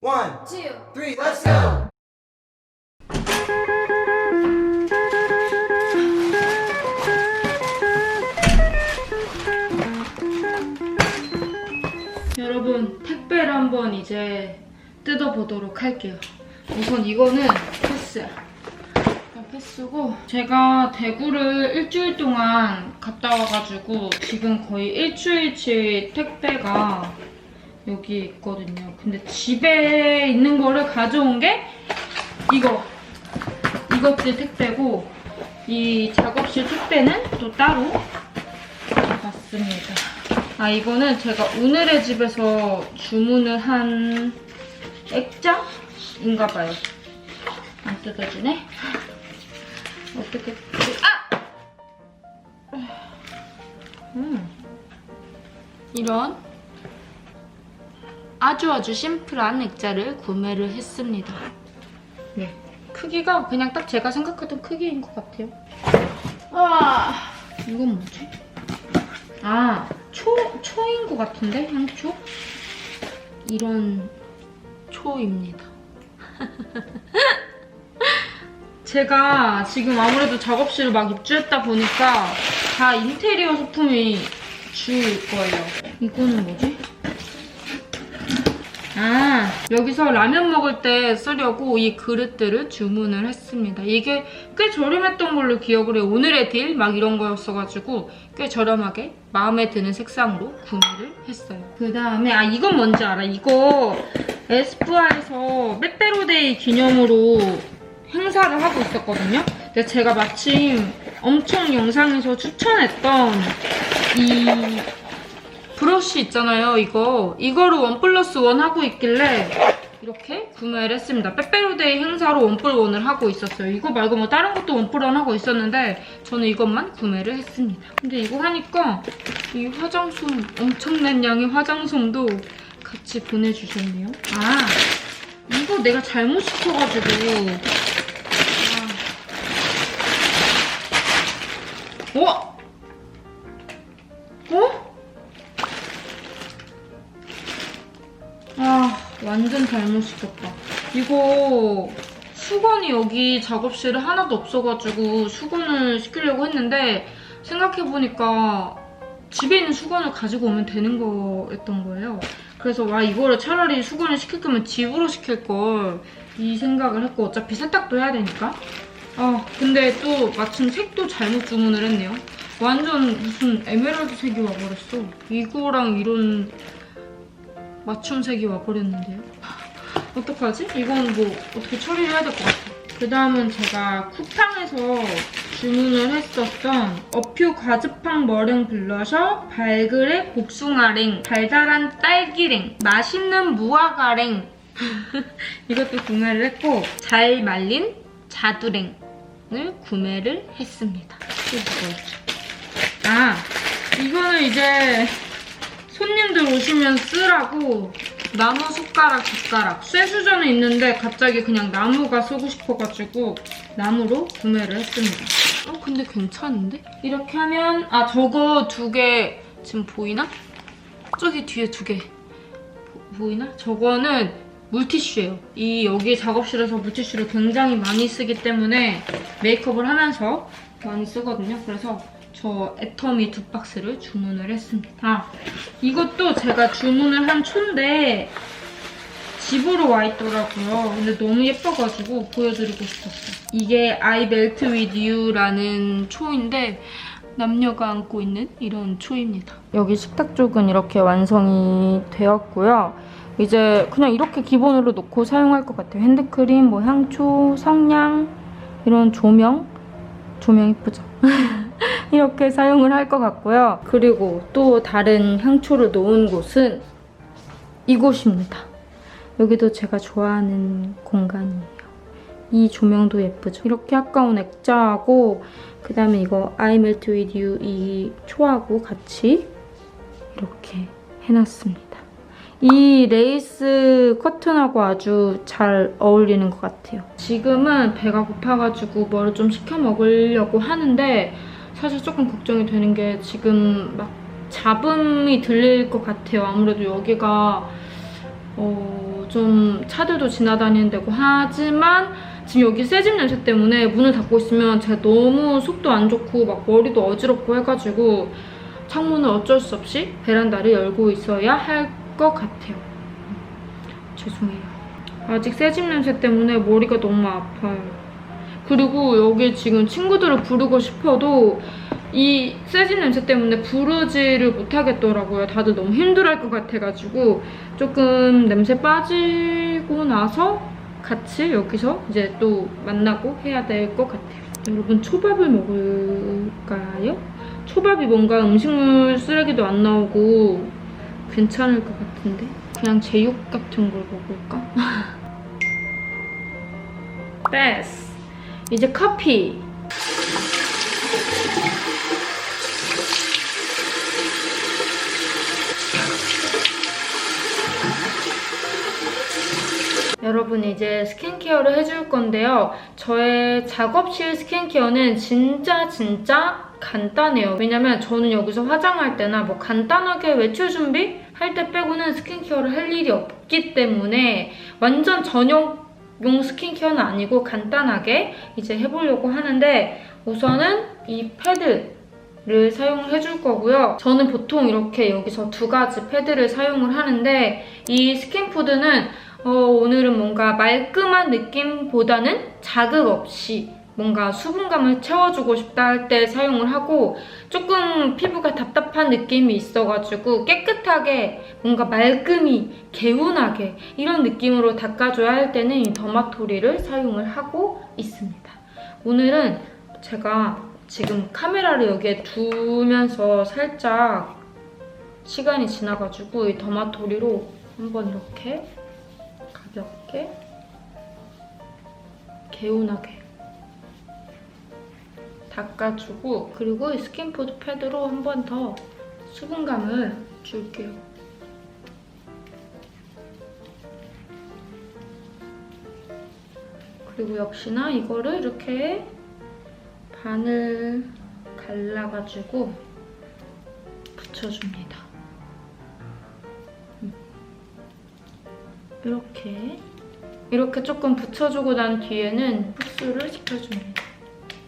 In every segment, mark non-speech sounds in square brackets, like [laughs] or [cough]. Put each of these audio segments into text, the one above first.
One, two, three, let's go! 여러분 택배를 한번 이제 뜯어보도록 할게요. 우선 이거는 패스야. 패스고 제가 대구를 일주일 동안 갔다 와가지고 지금 거의 일주일치 택배가 여기 있거든요. 근데 집에 있는 거를 가져온 게 이거 이것들 택배고 이 작업실 택배는 또 따로 받습니다. 아 이거는 제가 오늘의 집에서 주문을 한 액자인가 봐요. 안 뜯어지네. 어떻게 아! 음. 이런 아주 아주 심플한 액자를 구매를 했습니다. 네. 크기가 그냥 딱 제가 생각했던 크기인 것 같아요. 아, 이건 뭐지? 아, 초, 초인 것 같은데? 향초? 이런 초입니다. [laughs] 제가 지금 아무래도 작업실을 막 입주했다 보니까 다 인테리어 소품이 주일 거예요. 이거는 뭐지? 아, 여기서 라면 먹을 때 쓰려고 이 그릇들을 주문을 했습니다. 이게 꽤 저렴했던 걸로 기억을 해요. 오늘의 딜 막 이런 거였어가지고 꽤 저렴하게 마음에 드는 색상으로 구매를 했어요. 그 다음에 아 이건 뭔지 알아? 이거 에스쁘아에서 빼빼로데이 기념으로 행사를 하고 있었거든요. 근데 제가 마침 엄청 영상에서 추천했던 이 브러쉬 있잖아요, 이거. 이거를 원 플러스 원 하고 있길래 이렇게 구매를 했습니다. 빼빼로데이 행사로 원플 원을 하고 있었어요. 이거 말고 뭐 다른 것도 원플 원 하고 있었는데 저는 이것만 구매를 했습니다. 근데 이거 하니까 이 화장솜, 엄청난 양의 화장솜도 같이 보내주셨네요. 아, 이거 내가 잘못 시켜가지고 아. 어? 어? 아, 완전 잘못 시켰다. 이거 수건이 여기 작업실에 하나도 없어가지고 수건을 시키려고 했는데 생각해보니까 집에 있는 수건을 가지고 오면 되는 거였던 거예요. 그래서 와 이거를 차라리 수건을 시킬 거면 집으로 시킬 걸 이 생각을 했고 어차피 세탁도 해야 되니까. 아 근데 또 마침 색도 잘못 주문을 했네요. 완전 무슨 에메랄드 색이 와버렸어. 이거랑 이런 맞춤색이 와버렸는데요. 어떡하지? 이건 뭐 어떻게 처리를 해야 될 것 같아. 그 다음은 제가 쿠팡에서 주문을 했었던 어퓨 과즙팡 머랭 블러셔, 발그레 복숭아랭, 달달한 딸기랭, 맛있는 무화과랭 [laughs] 이것도 구매를 했고 잘 말린 자두랭을 구매를 했습니다. 아, 이거는 이제 손님들 오시면 쓰라고 나무 숟가락, 젓가락 쇠수저는 있는데 갑자기 그냥 나무가 쓰고 싶어가지고 나무로 구매를 했습니다. 어 근데 괜찮은데? 이렇게 하면 아 저거 두 개 지금 보이나? 저기 뒤에 두 개 보이나? 저거는 물티슈예요. 이 여기 작업실에서 물티슈를 굉장히 많이 쓰기 때문에 메이크업을 하면서 많이 쓰거든요. 그래서 저 애터미 두 박스를 주문을 했습니다. 아, 이것도 제가 주문을 한 초인데 집으로 와 있더라고요. 근데 너무 예뻐가지고 보여드리고 싶었어요. 이게 I Melt With You라는 초인데 남녀가 안고 있는 이런 초입니다. 여기 식탁 쪽은 이렇게 완성이 되었고요. 이제 그냥 이렇게 기본으로 놓고 사용할 것 같아요. 핸드크림, 뭐 향초, 성냥, 이런 조명. 조명 이쁘죠? [laughs] 이렇게 사용을 할 것 같고요. 그리고 또 다른 향초를 놓은 곳은 이곳입니다. 여기도 제가 좋아하는 공간이에요. 이 조명도 예쁘죠? 이렇게 아까운 액자하고 그 다음에 이거 I Melt With You 이 초하고 같이 이렇게 해놨습니다. 이 레이스 커튼하고 아주 잘 어울리는 것 같아요. 지금은 배가 고파가지고 뭐를 좀 시켜 먹으려고 하는데 사실 조금 걱정이 되는 게 지금 막 잡음이 들릴 것 같아요. 아무래도 여기가 어, 좀 차들도 지나다니는 데고 하지만 지금 여기 새집 냄새 때문에 문을 닫고 있으면 제가 너무 속도 안 좋고 막 머리도 어지럽고 해가지고 창문을 어쩔 수 없이 베란다를 열고 있어야 할 것 같아요. 죄송해요. 아직 새집 냄새 때문에 머리가 너무 아파요. 그리고 여기 지금 친구들을 부르고 싶어도 이 새집 냄새 때문에 부르지를 못하겠더라고요. 다들 너무 힘들어할 것 같아가지고 조금 냄새 빠지고 나서 같이 여기서 이제 또 만나고 해야 될 것 같아요. 여러분 초밥을 먹을까요? 초밥이 뭔가 음식물 쓰레기도 안 나오고 괜찮을 것 같은데 그냥 제육 같은 걸 먹을까? [laughs] 베스 이제 커피 여러분 이제 스킨케어를 해줄 건데요. 저의 작업실 스킨케어는 진짜 진짜 간단해요. 왜냐면 저는 여기서 화장할 때나 뭐 간단하게 외출 준비 할 때 빼고는 스킨케어를 할 일이 없기 때문에 완전 전용 용 스킨케어는 아니고 간단하게 이제 해보려고 하는데 우선은 이 패드를 사용을 해줄 거고요. 저는 보통 이렇게 여기서 두 가지 패드를 사용을 하는데 이 스킨푸드는 어, 오늘은 뭔가 말끔한 느낌보다는 자극 없이 뭔가 수분감을 채워주고 싶다 할 때 사용을 하고 조금 피부가 답답한 느낌이 있어가지고 깨끗하게 뭔가 말끔히 개운하게 이런 느낌으로 닦아줘야 할 때는 이 더마토리를 사용을 하고 있습니다. 오늘은 제가 지금 카메라를 여기에 두면서 살짝 시간이 지나가지고 이 더마토리로 한번 이렇게 가볍게 개운하게 닦아주고 그리고 이 스킨푸드 패드로 한 번 더 수분감을 줄게요. 그리고 역시나 이거를 이렇게 반을 갈라가지고 붙여줍니다. 이렇게 이렇게 조금 붙여주고 난 뒤에는 흡수를 시켜줍니다.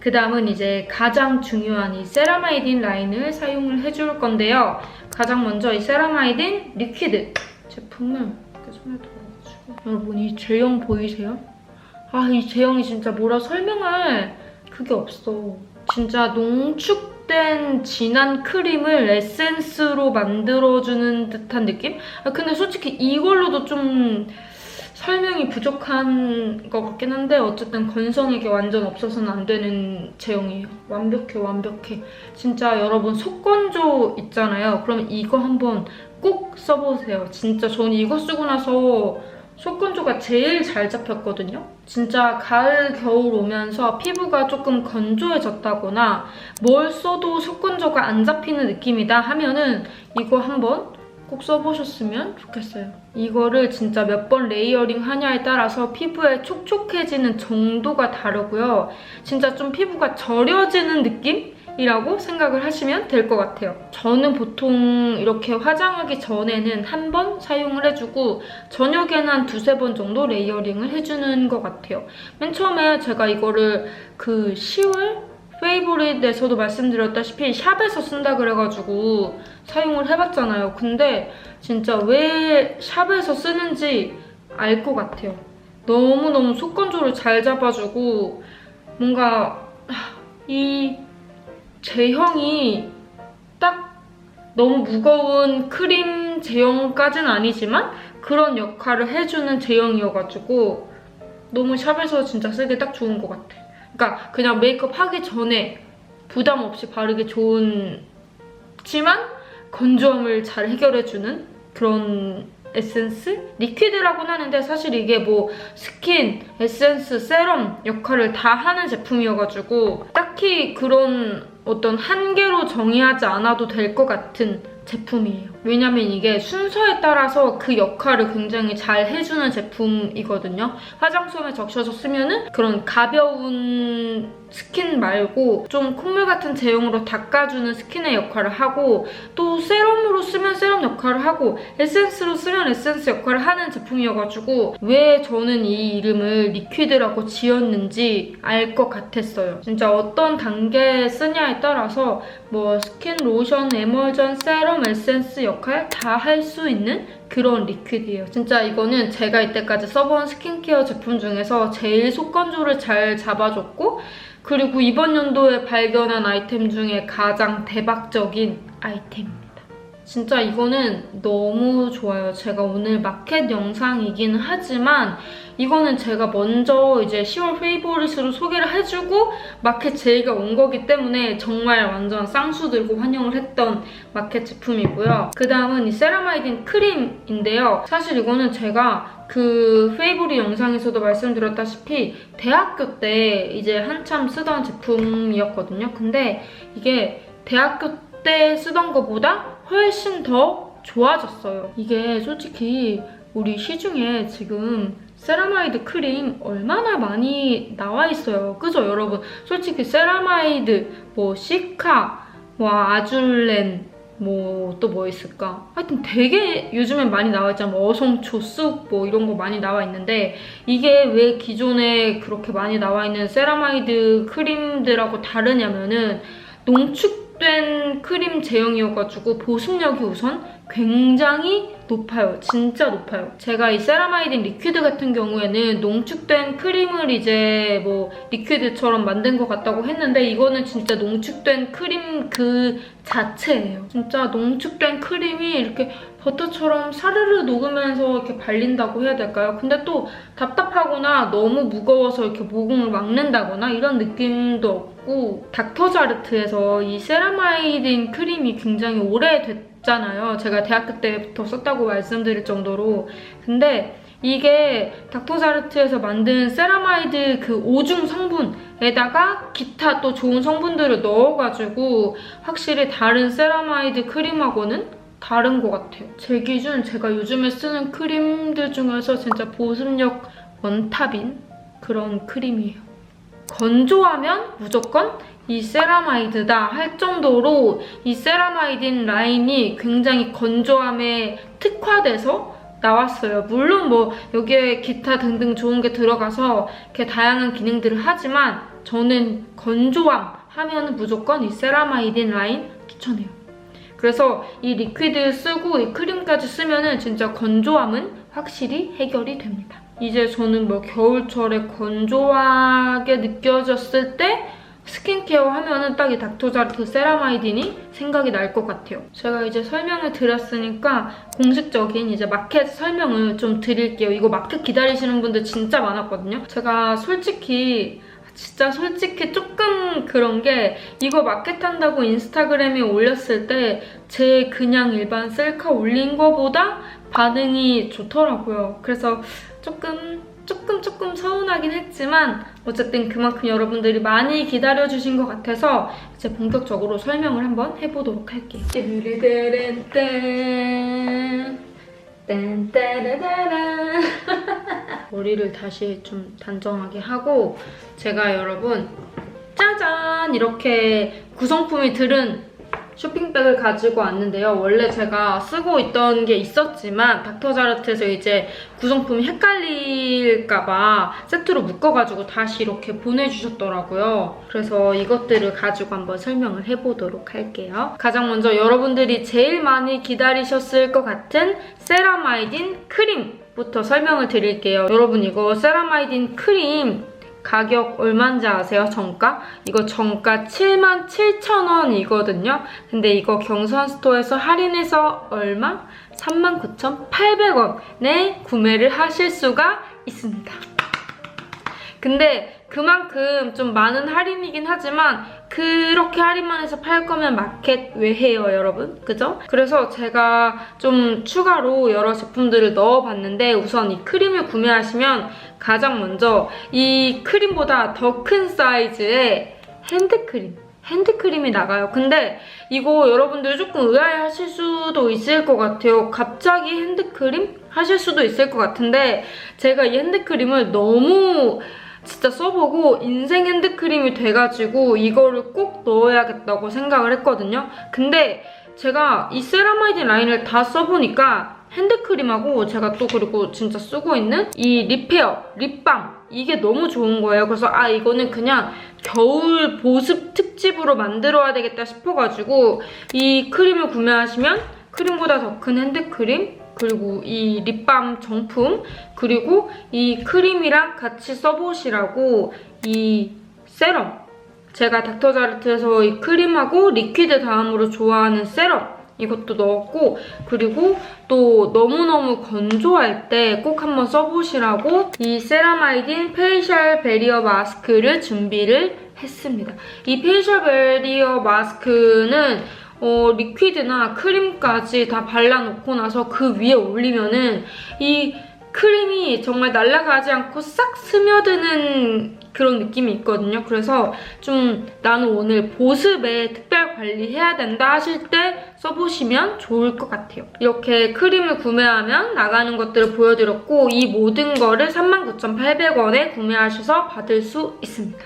그 다음은 이제 가장 중요한 이 세라마이딘 라인을 사용을 해줄 건데요. 가장 먼저 이 세라마이딘 리퀴드 제품을 이렇게 손에 들어가지고 여러분 이 제형 보이세요? 아 이 제형이 진짜 뭐라 설명할 그게 없어. 진짜 농축 된 진한 크림을 에센스로 만들어주는 듯한 느낌? 아, 근데 솔직히 이걸로도 좀 설명이 부족한 것 같긴 한데 어쨌든 건성에게 완전 없어서는 안 되는 제형이에요. 완벽해 완벽해. 진짜 여러분 속건조 있잖아요. 그러면 이거 한번 꼭 써보세요. 진짜 저는 이거 쓰고 나서 속건조가 제일 잘 잡혔거든요. 진짜 가을, 겨울 오면서 피부가 조금 건조해졌다거나 뭘 써도 속건조가 안 잡히는 느낌이다 하면은 이거 한번 꼭 써보셨으면 좋겠어요. 이거를 진짜 몇 번 레이어링 하냐에 따라서 피부에 촉촉해지는 정도가 다르고요. 진짜 좀 피부가 절여지는 느낌? 이라고 생각을 하시면 될 것 같아요. 저는 보통 이렇게 화장하기 전에는 한 번 사용을 해주고 저녁에는 한 두세 번 정도 레이어링을 해주는 것 같아요. 맨 처음에 제가 이거를 그 10월 페이보릿에서도 말씀드렸다시피 샵에서 쓴다 그래가지고 사용을 해봤잖아요. 근데 진짜 왜 샵에서 쓰는지 알 것 같아요. 너무너무 속건조를 잘 잡아주고 뭔가 이 제형이 딱 너무 무거운 크림 제형까지는 아니지만 그런 역할을 해주는 제형이어가지고 너무 샵에서 진짜 쓰기 딱 좋은 것 같아. 그러니까 그냥 메이크업 하기 전에 부담 없이 바르기 좋은 지만 건조함을 잘 해결해주는 그런 에센스? 리퀴드라고는 하는데 사실 이게 뭐 스킨, 에센스, 세럼 역할을 다 하는 제품이어가지고 딱히 그런 어떤 한계로 정의하지 않아도 될 것 같은 제품이에요. 왜냐면 이게 순서에 따라서 그 역할을 굉장히 잘 해주는 제품이거든요. 화장솜에 적셔서 쓰면은 그런 가벼운 스킨 말고 좀 콧물 같은 제형으로 닦아주는 스킨의 역할을 하고 또 세럼으로 쓰면 세럼 역할을 하고 에센스로 쓰면 에센스 역할을 하는 제품이어가지고 왜 저는 이 이름을 리퀴드라고 지었는지 알 것 같았어요. 진짜 어떤 단계에 쓰냐에 따라서 뭐 스킨, 로션, 에멀전, 세럼, 에센스 역할 다 할 수 있는 그런 리퀴드예요. 진짜 이거는 제가 이때까지 써본 스킨케어 제품 중에서 제일 속건조를 잘 잡아줬고 그리고 이번 연도에 발견한 아이템 중에 가장 대박적인 아이템입니다. 진짜 이거는 너무 좋아요. 제가 오늘 마켓 영상이긴 하지만 이거는 제가 먼저 이제 10월 페이보릿으로 소개를 해주고 마켓 제의가 온 거기 때문에 정말 완전 쌍수 들고 환영을 했던 마켓 제품이고요. 그 다음은 이 세라마이딘 크림인데요. 사실 이거는 제가 그 페이보릿 영상에서도 말씀드렸다시피 대학교 때 이제 한참 쓰던 제품이었거든요. 근데 이게 대학교 때 쓰던 것보다 훨씬 더 좋아졌어요. 이게 솔직히 우리 시중에 지금 세라마이드 크림 얼마나 많이 나와 있어요. 그죠, 여러분? 솔직히 세라마이드, 뭐 시카, 뭐 아줄렌, 뭐 또 뭐 있을까? 하여튼 되게 요즘엔 많이 나와 있잖아요. 뭐 어성초, 쑥, 뭐 이런 거 많이 나와 있는데 이게 왜 기존에 그렇게 많이 나와 있는 세라마이드 크림들하고 다르냐면은 농축 된 크림 제형이어가지고 보습력이 우선 굉장히 높아요. 진짜 높아요. 제가 이 세라마이딘 리퀴드 같은 경우에는 농축된 크림을 이제 뭐 리퀴드처럼 만든 것 같다고 했는데 이거는 진짜 농축된 크림 그 자체예요. 진짜 농축된 크림이 이렇게 버터처럼 사르르 녹으면서 이렇게 발린다고 해야 될까요? 근데 또 답답하거나 너무 무거워서 이렇게 모공을 막는다거나 이런 느낌도 없고 닥터자르트에서 이 세라마이딘 크림이 굉장히 오래됐 잖아요. 제가 대학교 때부터 썼다고 말씀드릴 정도로. 근데 이게 닥터자르트에서 만든 세라마이드 그 오중 성분에다가 기타 또 좋은 성분들을 넣어가지고 확실히 다른 세라마이드 크림하고는 다른 것 같아요. 제 기준 제가 요즘에 쓰는 크림들 중에서 진짜 보습력 원탑인 그런 크림이에요. 건조하면 무조건 이 세라마이드다 할 정도로 이 세라마이딘 라인이 굉장히 건조함에 특화돼서 나왔어요. 물론 뭐 여기에 기타 등등 좋은 게 들어가서 이렇게 다양한 기능들을 하지만 저는 건조함 하면 무조건 이 세라마이딘 라인 추천해요. 그래서 이 리퀴드 쓰고 이 크림까지 쓰면 은 진짜 건조함은 확실히 해결이 됩니다. 이제 저는 뭐 겨울철에 건조하게 느껴졌을 때 스킨케어 하면은 딱 이 닥터자르트 세라마이딘이 생각이 날 것 같아요. 제가 이제 설명을 드렸으니까 공식적인 이제 마켓 설명을 좀 드릴게요. 이거 마켓 기다리시는 분들 진짜 많았거든요. 제가 솔직히 진짜 솔직히 조금 그런 게 이거 마켓 한다고 인스타그램에 올렸을 때 제 그냥 일반 셀카 올린 거보다 반응이 좋더라고요. 그래서 조금 조금 조금 서운하긴 했지만 어쨌든 그만큼 여러분들이 많이 기다려주신 것 같아서 이제 본격적으로 설명을 한번 해보도록 할게요. 머리를 다시 좀 단정하게 하고 제가 여러분 짜잔 이렇게 구성품이 들은 쇼핑백을 가지고 왔는데요. 원래 제가 쓰고 있던 게 있었지만 닥터자르트에서 이제 구성품이 헷갈릴까봐 세트로 묶어가지고 다시 이렇게 보내주셨더라고요. 그래서 이것들을 가지고 한번 설명을 해보도록 할게요. 가장 먼저 여러분들이 제일 많이 기다리셨을 것 같은 세라마이딘 크림 부터 설명을 드릴게요. 여러분 이거 세라마이딘 크림 가격 얼마인지 아세요? 정가? 이거 정가 77,000원이거든요. 근데 이거 경선 스토어에서 할인해서 얼마? 39,800원에 구매를 하실 수가 있습니다. 근데 그만큼 좀 많은 할인이긴 하지만 그렇게 할인만 해서 팔 거면 마켓 왜 해요, 여러분? 그죠? 그래서 제가 좀 추가로 여러 제품들을 넣어봤는데 우선 이 크림을 구매하시면 가장 먼저 이 크림보다 더 큰 사이즈의 핸드크림 핸드크림이 나가요. 근데 이거 여러분들 조금 의아해하실 수도 있을 것 같아요. 갑자기 핸드크림 하실 수도 있을 것 같은데 제가 이 핸드크림을 너무 진짜 써보고 인생 핸드크림이 돼가지고 이거를 꼭 넣어야겠다고 생각을 했거든요. 근데 제가 이 세라마이드 라인을 다 써보니까 핸드크림하고 제가 또 그리고 진짜 쓰고 있는 이 립페어, 립밤. 이게 너무 좋은 거예요. 그래서 아 이거는 그냥 겨울 보습 특집으로 만들어야 되겠다 싶어가지고 이 크림을 구매하시면 크림보다 더 큰 핸드크림 그리고 이 립밤 정품 그리고 이 크림이랑 같이 써보시라고 이 세럼. 제가 닥터자르트에서 이 크림하고 리퀴드 다음으로 좋아하는 세럼 이것도 넣었고 그리고 또 너무너무 건조할 때 꼭 한번 써보시라고 이 세라마이딘 페이셜 베리어 마스크를 준비를 했습니다. 이 페이셜 베리어 마스크는 어, 리퀴드나 크림까지 다 발라놓고 나서 그 위에 올리면은 이 크림이 정말 날아가지 않고 싹 스며드는 그런 느낌이 있거든요. 그래서 좀 나는 오늘 보습에 특별 관리해야 된다 하실 때 써보시면 좋을 것 같아요. 이렇게 크림을 구매하면 나가는 것들을 보여드렸고 이 모든 거를 39,800원에 구매하셔서 받을 수 있습니다.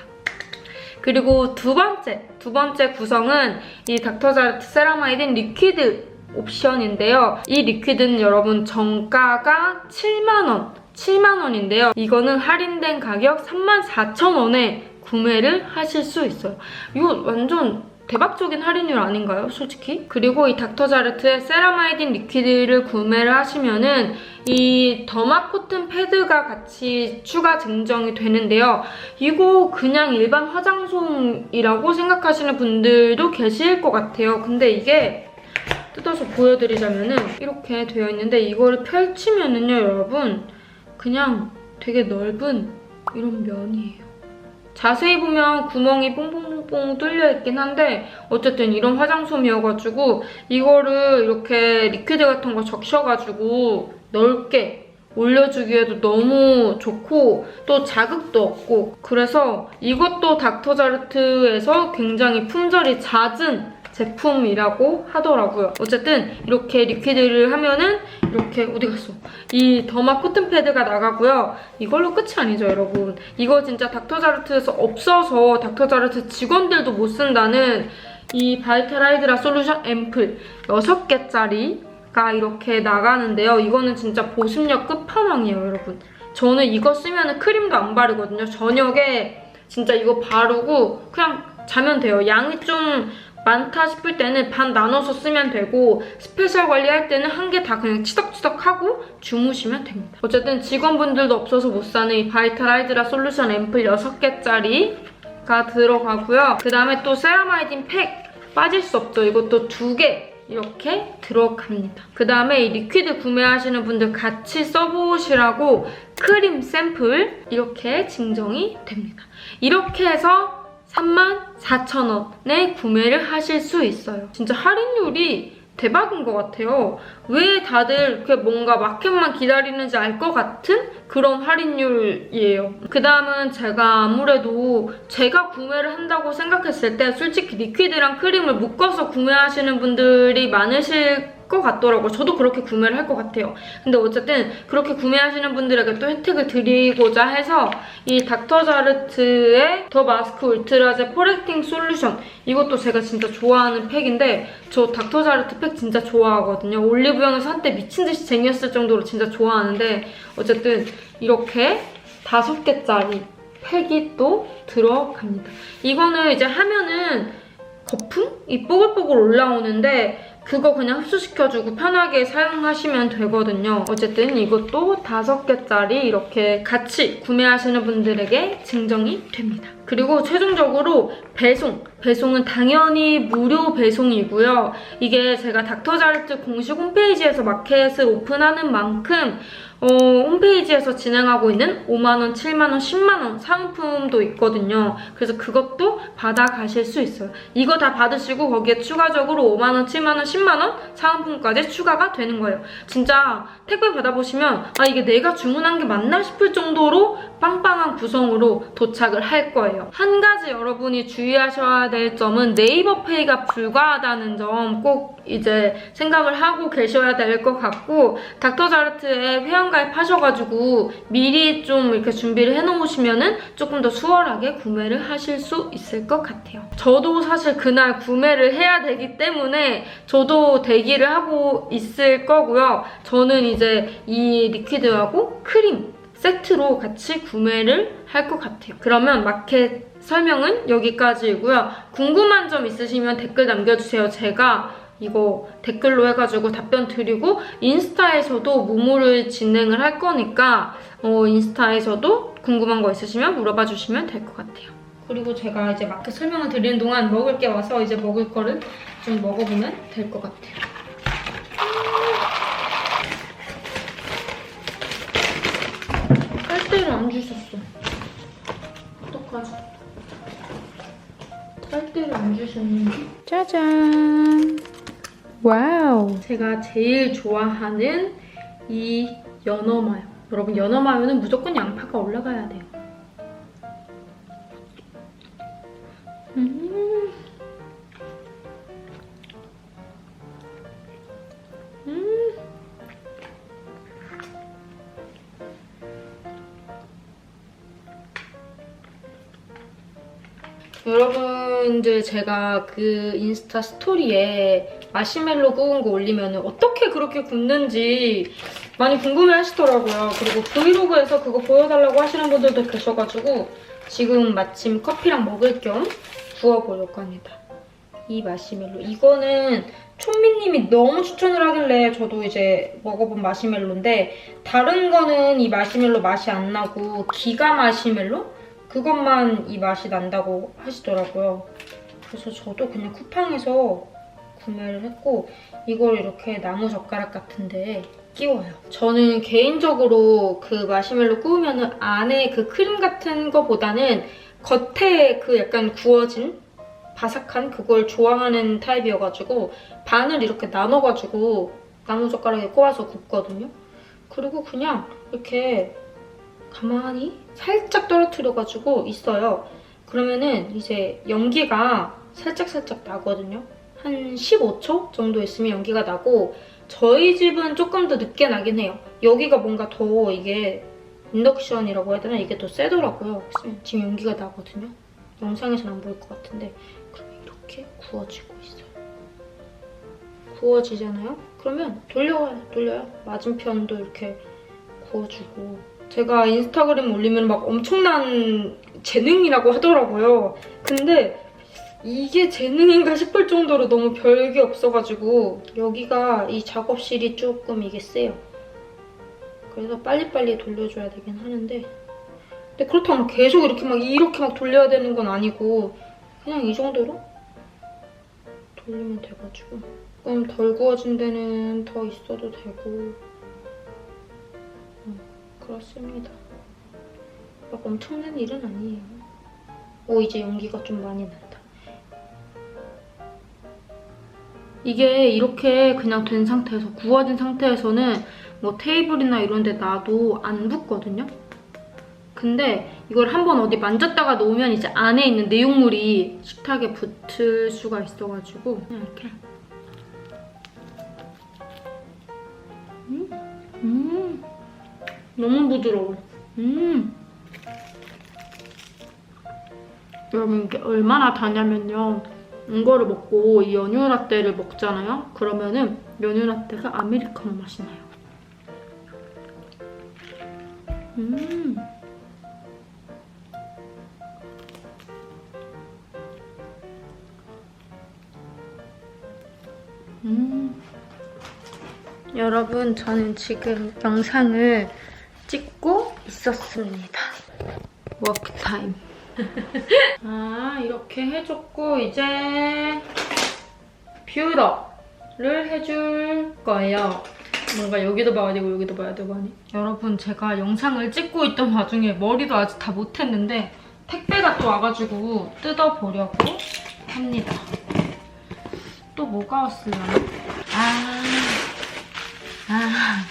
그리고 두 번째, 두 번째 구성은 이 닥터자르트 세라마이딘 리퀴드 옵션인데요. 이 리퀴드는 여러분 정가가 7만원, 7만원인데요. 이거는 할인된 가격 34,000원에 구매를 하실 수 있어요. 이거 완전 대박적인 할인율 아닌가요? 솔직히? 그리고 이 닥터자르트의 세라마이딘 리퀴드를 구매를 하시면은 이 더마 코튼 패드가 같이 추가 증정이 되는데요. 이거 그냥 일반 화장솜이라고 생각하시는 분들도 계실 것 같아요. 근데 이게 뜯어서 보여드리자면은 이렇게 되어 있는데 이거를 펼치면은요, 여러분 그냥 되게 넓은 이런 면이에요. 자세히 보면 구멍이 뽕뽕뽕뽕 뚫려 있긴 한데 어쨌든 이런 화장솜이어가지고 이거를 이렇게 리퀴드 같은 거 적셔가지고 넓게 올려주기에도 너무 좋고 또 자극도 없고 그래서 이것도 닥터자르트에서 굉장히 품절이 잦은 제품이라고 하더라고요. 어쨌든 이렇게 리퀴드를 하면은 이렇게 어디 갔어? 이 더마 코튼 패드가 나가고요. 이걸로 끝이 아니죠, 여러분. 이거 진짜 닥터자르트에서 없어서 닥터자르트 직원들도 못 쓴다는 이 바이탈하이드라 솔루션 앰플 6개짜리가 이렇게 나가는데요. 이거는 진짜 보습력 끝판왕이에요, 여러분. 저는 이거 쓰면 크림도 안 바르거든요. 저녁에 진짜 이거 바르고 그냥 자면 돼요. 양이 좀 많다 싶을 때는 반 나눠서 쓰면 되고 스페셜 관리할 때는 한 개 다 그냥 치덕치덕 하고 주무시면 됩니다. 어쨌든 직원분들도 없어서 못 사는 이 바이탈 하이드라 솔루션 앰플 6개짜리가 들어가고요. 그 다음에 또 세라마이딘 팩 빠질 수 없죠. 이것도 두개 이렇게 들어갑니다. 그 다음에 이 리퀴드 구매하시는 분들 같이 써보시라고 크림 샘플 이렇게 증정이 됩니다. 이렇게 해서 34,000원에 구매를 하실 수 있어요. 진짜 할인율이 대박인 것 같아요. 왜 다들 이렇게 뭔가 마켓만 기다리는지 알 것 같은 그런 할인율이에요. 그 다음은 제가 아무래도 제가 구매를 한다고 생각했을 때 솔직히 리퀴드랑 크림을 묶어서 구매하시는 분들이 많으실 것 같더라고요. 저도 그렇게 구매를 할 것 같아요. 근데 어쨌든 그렇게 구매하시는 분들에게 또 혜택을 드리고자 해서 이 닥터자르트의 더 마스크 울트라제 포레팅 솔루션 이것도 제가 진짜 좋아하는 팩인데 저 닥터자르트 팩 진짜 좋아하거든요. 올리브영에서 한때 미친 듯이 쟁였을 정도로 진짜 좋아하는데 어쨌든 이렇게 다섯 개짜리 팩이 또 들어갑니다. 이거는 이제 하면은 거품이 뽀글뽀글 올라오는데 그거 그냥 흡수시켜주고 편하게 사용하시면 되거든요. 어쨌든 이것도 다섯 개짜리 이렇게 같이 구매하시는 분들에게 증정이 됩니다. 그리고 최종적으로 배송. 배송은 당연히 무료 배송이고요. 이게 제가 닥터자르트 공식 홈페이지에서 마켓을 오픈하는 만큼 어, 홈페이지에서 진행하고 있는 5만원, 7만원, 10만원 상품도 있거든요. 그래서 그것도 받아가실 수 있어요. 이거 다 받으시고 거기에 추가적으로 5만원, 7만원, 10만원 상품까지 추가가 되는 거예요. 진짜 택배 받아보시면 아 이게 내가 주문한 게 맞나 싶을 정도로 빵빵한 구성으로 도착을 할 거예요. 한 가지 여러분이 주의하셔야 될 점은 네이버 페이가 불가하다는 점 꼭 이제 생각을 하고 계셔야 될 것 같고 닥터자르트에 회원 가입 하셔가지고 미리 좀 이렇게 준비를 해놓으시면은 조금 더 수월하게 구매를 하실 수 있을 것 같아요. 저도 사실 그날 구매를 해야 되기 때문에 저도 대기를 하고 있을 거고요. 저는 이제 이 리퀴드하고 크림 세트로 같이 구매를 할 것 같아요. 그러면 마켓 설명은 여기까지이고요. 궁금한 점 있으시면 댓글 남겨주세요. 제가 이거 댓글로 해가지고 답변 드리고 인스타에서도 무무를 진행을 할 거니까 어, 인스타에서도 궁금한 거 있으시면 물어봐 주시면 될 것 같아요. 그리고 제가 이제 마켓 설명을 드리는 동안 먹을 게 와서 이제 먹을 거를 좀 먹어보면 될 것 같아요. 빨대를 안 주셨어. 어떡하지? 빨대를 안 주셨는데. 짜잔. 와우. 제가 제일 좋아하는 이 연어 마요. 여러분 연어 마요는 무조건 양파가 올라가야 돼요. 음. 음. 여러분들 제가 그 인스타 스토리에 마시멜로 구운 거 올리면 어떻게 그렇게 굽는지 많이 궁금해 하시더라고요. 그리고 브이로그에서 그거 보여달라고 하시는 분들도 계셔가지고 지금 마침 커피랑 먹을 겸 구워보려고 합니다. 이 마시멜로. 이거는 촌미님이 너무 추천을 하길래 저도 이제 먹어본 마시멜로인데 다른 거는 이 마시멜로 맛이 안 나고 기가 마시멜로? 그것만 이 맛이 난다고 하시더라고요. 그래서 저도 그냥 쿠팡에서 구매를 했고 이걸 이렇게 나무 젓가락 같은데 끼워요. 저는 개인적으로 그 마시멜로 구우면 안에 그 크림 같은 거보다는 겉에 그 약간 구워진 바삭한 그걸 좋아하는 타입이어가지고 반을 이렇게 나눠가지고 나무 젓가락에 꼽아서 굽거든요. 그리고 그냥 이렇게 가만히 살짝 떨어뜨려가지고 있어요. 그러면은 이제 연기가 살짝살짝 나거든요. 한 15초 정도 있으면 연기가 나고 저희 집은 조금 더 늦게 나긴 해요. 여기가 뭔가 더 이게 인덕션이라고 해야 되나? 이게 더 세더라고요. 지금 연기가 나거든요. 영상에서는 안 보일 것 같은데 그러면 이렇게 구워지고 있어요. 구워지잖아요? 그러면 돌려요, 돌려요. 맞은편도 이렇게 구워주고 제가 인스타그램 올리면 막 엄청난 재능이라고 하더라고요. 근데 이게 재능인가 싶을 정도로 너무 별게 없어가지고 여기가 이 작업실이 조금 이게 세요. 그래서 빨리빨리 돌려줘야 되긴 하는데 근데 그렇다고 막 계속 이렇게 막 이렇게 막 돌려야 되는 건 아니고 그냥 이 정도로 돌리면 돼가지고 조금 덜 구워진 데는 더 있어도 되고 음, 그렇습니다. 막 엄청난 일은 아니에요. 오 이제 연기가 좀 많이 난 이게 이렇게 그냥 된 상태에서 구워진 상태에서는 뭐 테이블이나 이런 데 놔도 안 붙거든요. 근데 이걸 한번 어디 만졌다가 놓으면 이제 안에 있는 내용물이 식탁에 붙을 수가 있어가지고 그냥 이렇게 음, 음 너무 부드러워. 음 여러분 이게 얼마나 다냐면요. 이거를 먹고 이 연유 라떼를 먹잖아요. 그러면은 연유 라떼가 아메리카노 맛이 나요. 음. 음. 여러분, 저는 지금 영상을 찍고 있었습니다. 워크 타임. [laughs] 아 이렇게 해줬고 이제 뷰러를 해줄 거예요. 뭔가 여기도 봐야 되고 여기도 봐야 되고 하니 여러분 제가 영상을 찍고 있던 와중에 머리도 아직 다 못했는데 택배가 또 와가지고 뜯어보려고 합니다. 또 뭐가 왔을려나? 아, 아,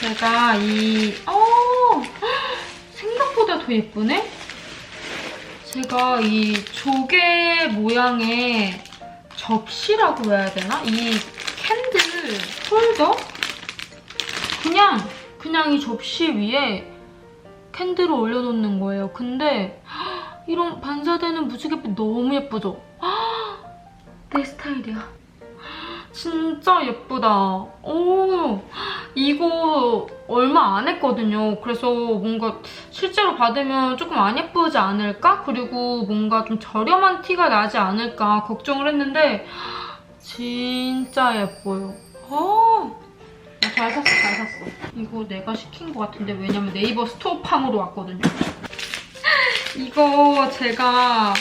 제가 이, 어, [gasps] 생각보다 더 예쁘네? 제가 이 조개 모양의 접시라고 해야 되나? 이 캔들 홀더? 그냥 그냥 이 접시 위에 캔들을 올려놓는 거예요. 근데 헉, 이런 반사되는 무지갯빛 너무 예쁘죠? 헉, 내 스타일이야. 진짜 예쁘다. 오, 이거 얼마 안 했거든요. 그래서 뭔가 실제로 받으면 조금 안 예쁘지 않을까? 그리고 뭔가 좀 저렴한 티가 나지 않을까 걱정을 했는데 진짜 예뻐요. 어, 잘 샀어, 잘 샀어. 이거 내가 시킨 것 같은데 왜냐면 네이버 스토어팜으로 왔거든요. [laughs] 이거 제가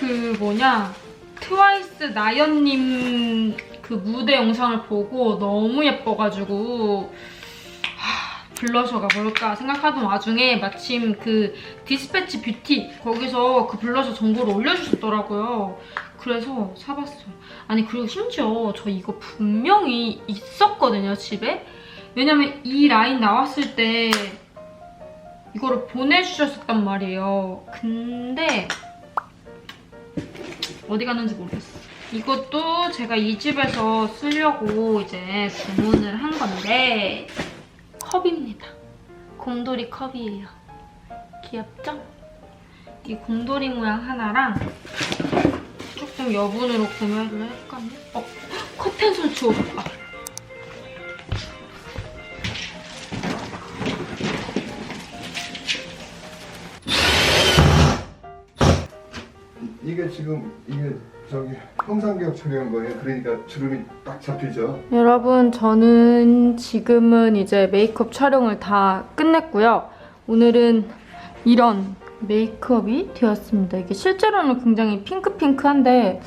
그 뭐냐 트와이스 나연님 그 무대 영상을 보고 너무 예뻐가지고 하, 블러셔가 뭘까 생각하던 와중에 마침 그 디스패치 뷰티 거기서 그 블러셔 정보를 올려주셨더라고요. 그래서 사봤어요. 아니 그리고 심지어 저 이거 분명히 있었거든요 집에. 왜냐면 이 라인 나왔을 때 이거를 보내주셨었단 말이에요. 근데 어디 갔는지 모르겠어. 이것도 제가 이 집에서 쓰려고 이제 주문을 한 건데 컵입니다. 곰돌이 컵이에요. 귀엽죠? 이 곰돌이 모양 하나랑 조금 여분으로 구매를 했거든요. 어, 커튼솔 주워봤다. 이게 지금 이게 저기 형상기억 처리한 거예요. 그러니까 주름이 딱 잡히죠. 여러분, 저는 지금은 이제 메이크업 촬영을 다 끝냈고요. 오늘은 이런 메이크업이 되었습니다. 이게 실제로는 굉장히 핑크핑크한데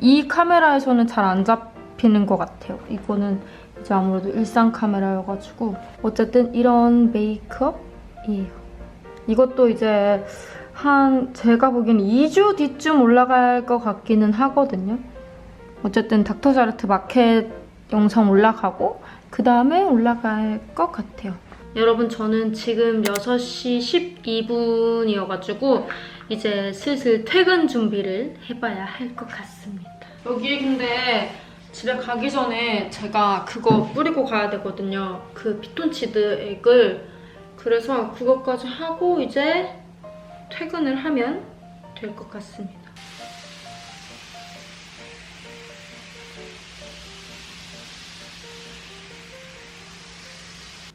이 카메라에서는 잘 안 잡히는 것 같아요. 이거는 이제 아무래도 일상 카메라여가지고 어쨌든 이런 메이크업이에요. 이것도 이제 한 제가 보기엔 2주 뒤쯤 올라갈 것 같기는 하거든요. 어쨌든 닥터샤르트 마켓 영상 올라가고 그 다음에 올라갈 것 같아요. 여러분 저는 지금 6시 12분이어가지고 이제 슬슬 퇴근 준비를 해봐야 할 것 같습니다. 여기 근데 집에 가기 전에 제가 그거 뿌리고 가야 되거든요. 그 피톤치드 액을 그래서 그것까지 하고 이제 퇴근을 하면 될 것 같습니다.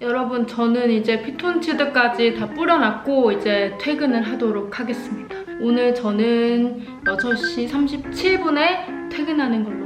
여러분 저는 이제 피톤치드까지 다 뿌려놨고 이제 퇴근을 하도록 하겠습니다. 오늘 저는 6시 37분에 퇴근하는 걸로